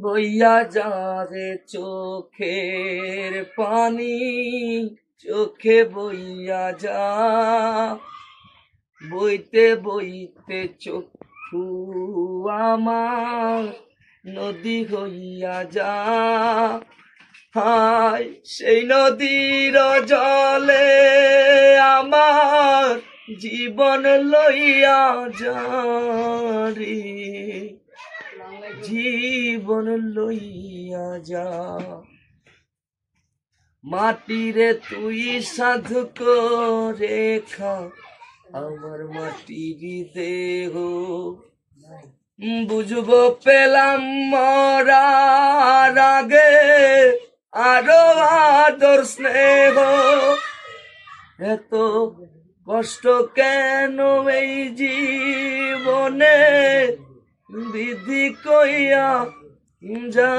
বইয়া যারে চোখের পানি, চোখে বইয়া যা। বইতে বইতে চক্ষু আমার নদী হইয়া যা। হায়, সেই নদীর জলে আমার জীবন লইয়া যা জীবন লইয়া যা। মাটিরে তুই সাধু করে খা, আমার মাটির দেহ। বুঝব পেলাম মরার আগে আরও আদর স্নেহ। এত কষ্ট কেন এই জীবনে বিধি কইয়া যা